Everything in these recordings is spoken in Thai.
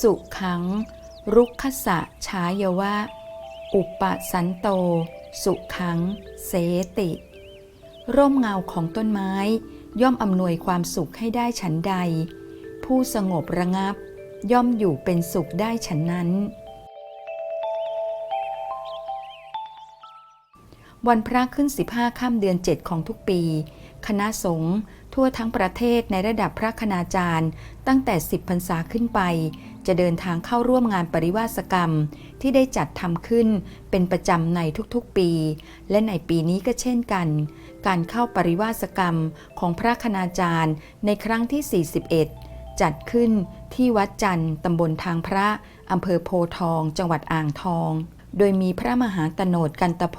สุขัง รุกขสะชายวะ อุปสันโต สุขัง เสติ ร่มเงาของต้นไม้ย่อมอำนวยความสุขให้ได้ฉันใด ผู้สงบระงับ ย่อมอยู่เป็นสุขได้ฉันนั้น วันพระขึ้น 15ค่ำเดือน 7 ของทุกปี คณะสงฆ์ทั่วทั้งประเทศในระดับพระคณาจารย์ ตั้งแต่ 10พรรษาขึ้นไป จะเดินทางเข้าร่วมงานปริวาสกรรม ที่ได้จัดทำขึ้นเป็นประจำในทุกๆปี และในปีนี้ก็เช่นกัน การเข้าปริวาสกรรมของพระคณาจารย์ในครั้งที่ 41 จัดขึ้นที่วัดจันทร์ตำบลทางพระอำเภอโพทอง จังหวัดอ่างทอง โดยมีพระมหาตโนดกันตโพ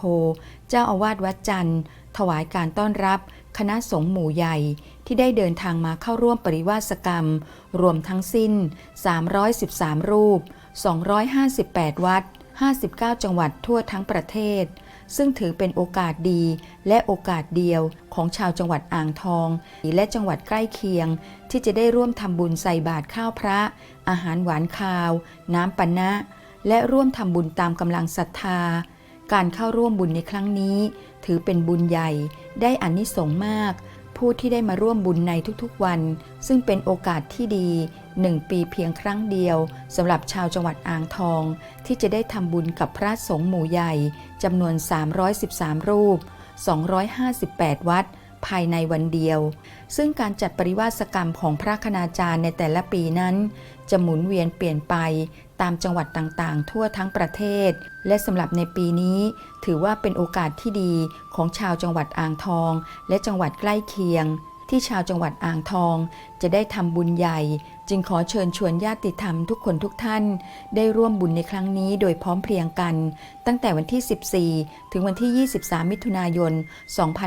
เจ้าอาวาสวัดจันทร์ ถวายการต้อนรับ คณะสงฆ์หมู่ใหญ่ที่ได้เดินทางมาเข้าร่วมปริวาสกรรม รวมทั้งสิ้น 313 รูป 258 วัด 59 จังหวัดทั่วทั้งประเทศ ซึ่งถือเป็นโอกาสดีและโอกาสเดียวของชาวจังหวัดอ่างทอง และจังหวัดใกล้เคียง ที่จะได้ร่วมทำบุญใส่บาตรข้าวพระ อาหารหวานคาว น้ำปนะ และร่วมทำบุญตามกำลังศรัทธา การเข้าร่วมบุญในครั้งนี้ ถือเป็นบุญใหญ่ได้อานิสงส์มาก ผู้ที่ได้มาร่วมบุญในทุกๆวัน ซึ่งเป็นโอกาสที่ดีหนึ่งปีเพียงครั้งเดียวสำหรับชาวจังหวัดอ่างทอง ที่จะได้ทำบุญกับพระสงฆ์หมู่ใหญ่จำนวน 313 รูป 258 วัด ภายในวันเดียว ซึ่งการจัดปริวาสกรรมของพระคณาจารย์ในแต่ละปีนั้น จะหมุนเวียนเปลี่ยนไป ตามจังหวัดต่างๆ ทั่วทั้งประเทศ และสำหรับในปีนี้ ถือว่าเป็นโอกาสที่ดีของชาวจังหวัดอ่างทอง และจังหวัดใกล้เคียง ที่ชาวจังหวัดอ่างทอง จะได้ทำบุญใหญ่ จึงขอเชิญชวนญาติธรรมทุกคนทุกท่าน ได้ร่วมบุญในครั้งนี้โดยพร้อมเพรียงกัน ตั้งแต่วันที่ 14 ถึงวันที่ 23 มิถุนายน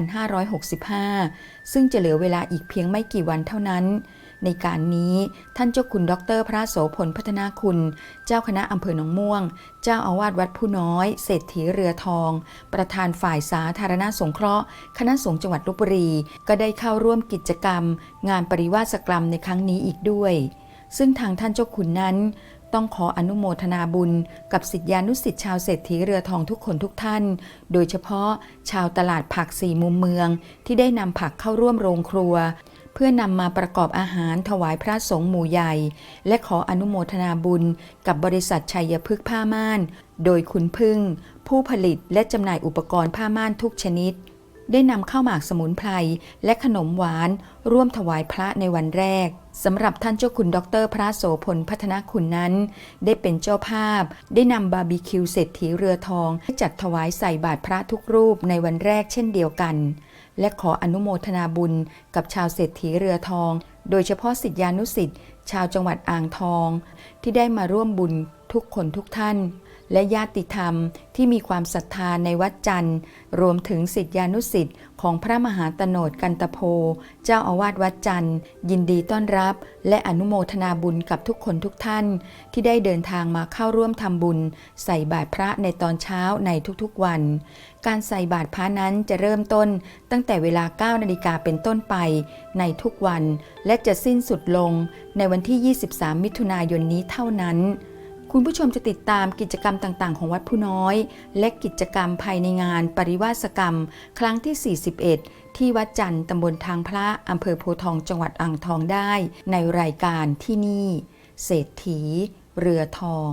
2565 ซึ่งจะเหลือเวลาอีกเพียงไม่กี่วันเท่านั้น ในการนี้ท่านเจ้าคุณดร พระโสพลพัฒนาคุณ เจ้าคณะอำเภอหนองม่วง เจ้าอาวาสวัดผู้น้อย เศรษฐีเรือทอง ประธานฝ่ายสาธารณสงเคราะห์ คณะสงฆ์จังหวัดลบบุรี ก็ได้เข้าร่วมกิจกรรม งานปริวาสกรรมในครั้งนี้อีกด้วย ซึ่งทางท่านเจ้าคุณนั้นต้องขออนุโมทนาบุญกับสิทธิานุสิทธิชาวเศรษฐีเรือทองทุกคนทุกท่าน โดยเฉพาะชาวตลาดผักสี่มุมเมืองที่ได้นำผักเข้าร่วมโรงครัว พื่อนำมาประกอบอาหารถวายพระสงฆ์หมู่ใหญ่ และขออนุโมทนาบุญกับบริษัทชัยพฤกษ์ผ้าม่าน โดยคุณพึ่ง ผู้ผลิตและจำหน่ายอุปกรณ์ผ้าม่านทุกชนิด ได้นำข้าวหมากสมุนไพรและขนมหวาน ร่วมถวายพระในวันแรก สำหรับท่านเจ้าคุณดรพระโสพลพัฒนาคุณนั้น ได้เป็นเจ้าภาพ ได้นำบาร์บีคิวเศรษฐีเรือทองจัดถวายใส่บาตรพระทุกรูปในวันแรกเช่นเดียวกัน และขออนุโมทนาบุญกับชาวเศรษฐีเรือทอง โดยเฉพาะสิทธิานุสิทธิ์ชาวจังหวัดอ่างทอง ที่ได้มาร่วมบุญทุกคนทุกท่าน และญาติธรรมที่มีความศรัทธาในวัดจันทร์ รวมถึงสิทธิานุสิทธิ์ของพระมหาตโนดกันตโพ เจ้าอาวาสวัดจันทร์ ยินดีต้อนรับ และอนุโมทนาบุญกับทุกคนทุกท่าน ที่ได้เดินทางมาเข้าร่วมทำบุญ ใส่บาตรพระในตอนเช้าในทุกๆวัน การใส่บาตรพระนั้นจะเริ่มต้น ตั้งแต่เวลา 9 นาฬิกาเป็นต้นไป ในทุกวัน และจะสิ้นสุดลงในวันที่ 23 มิถุนายนนี้เท่านั้น คุณผู้ชมจะติดตามกิจกรรมต่าง ๆ ของวัดผู้น้อย และกิจกรรมภายในงานปริวาสกรรม ครั้งที่ 41 ที่วัดจันทร์ตำบลทางพระอำเภอโพทองจังหวัดอ่างทองได้ ในรายการที่นี่ เศรษฐี เรือทอง